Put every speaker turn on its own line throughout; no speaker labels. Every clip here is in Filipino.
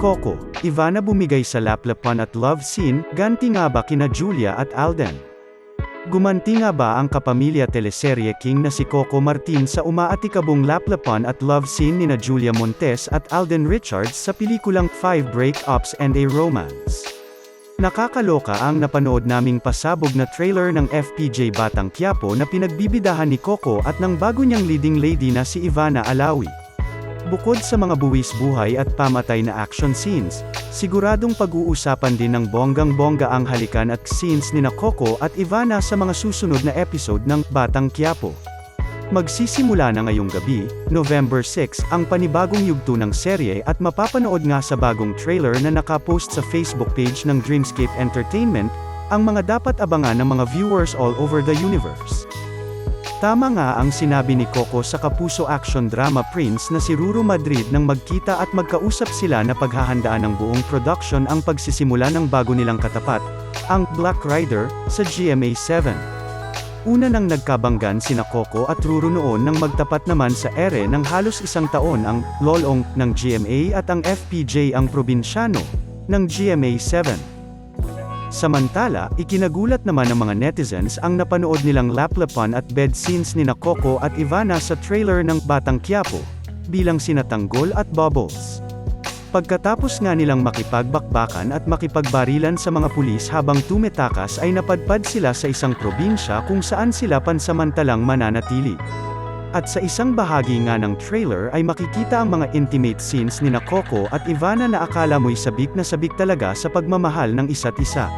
Coco, Ivana bumigay sa laplapan at love scene, ganti nga ba kina Julia at Alden? Gumanti nga ba ang kapamilya teleserye king na si Coco Martin sa umaatikabong laplapan at love scene nina Julia Montes at Alden Richards sa pelikulang Five Breakups and a Romance? Nakakaloka ang napanood naming pasabog na trailer ng FPJ Batang Quiapo na pinagbibidahan ni Coco at ng bago niyang leading lady na si Ivana Alawi. Bukod sa mga buwis buhay at pamatay na action scenes, siguradong pag-uusapan din ng bonggang-bongga ang halikan at scenes ni na Coco at Ivana sa mga susunod na episode ng Batang Quiapo. Magsisimula na ngayong gabi, November 6, ang panibagong yugto ng serye at mapapanood nga sa bagong trailer na nakapost sa Facebook page ng Dreamscape Entertainment, ang mga dapat abangan ng mga viewers all over the universe. Tama nga ang sinabi ni Coco sa kapuso action drama Prince na si Ruru Madrid nang magkita at magkausap sila na paghahandaan ng buong production ang pagsisimula ng bago nilang katapat, ang Black Rider, sa GMA7. Una nang nagkabanggan sina Coco at Ruru noon nang magtapat naman sa ere ng halos isang taon ang Lolong ng GMA at ang FPJ ang probinsyano ng GMA7. Samantala, ikinagulat naman ng mga netizens ang napanood nilang laplapan at bed scenes ni Coco at Ivana sa trailer ng Batang Quiapo, bilang sinatanggol at Bubbles. Pagkatapos nga nilang makipagbakbakan at makipagbarilan sa mga pulis habang tumetakas ay napadpad sila sa isang probinsya kung saan sila pansamantalang mananatili. At sa isang bahagi nga ng trailer ay makikita ang mga intimate scenes ni Coco at Ivana na akala mo'y sabik na sabik talaga sa pagmamahal ng isa't isa.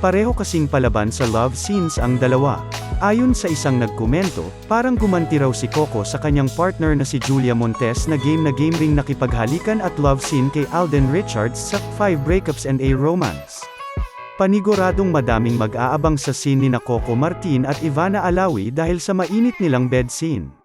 Pareho kasing palaban sa love scenes ang dalawa. Ayon sa isang nagkomento, parang gumanti raw si Coco sa kanyang partner na si Julia Montes na game na game ring nakipaghalikan at love scene kay Alden Richards sa Five Breakups and a Romance. Paniguradong madaming mag-aabang sa scene ni na Coco Martin at Ivana Alawi dahil sa mainit nilang bed scene.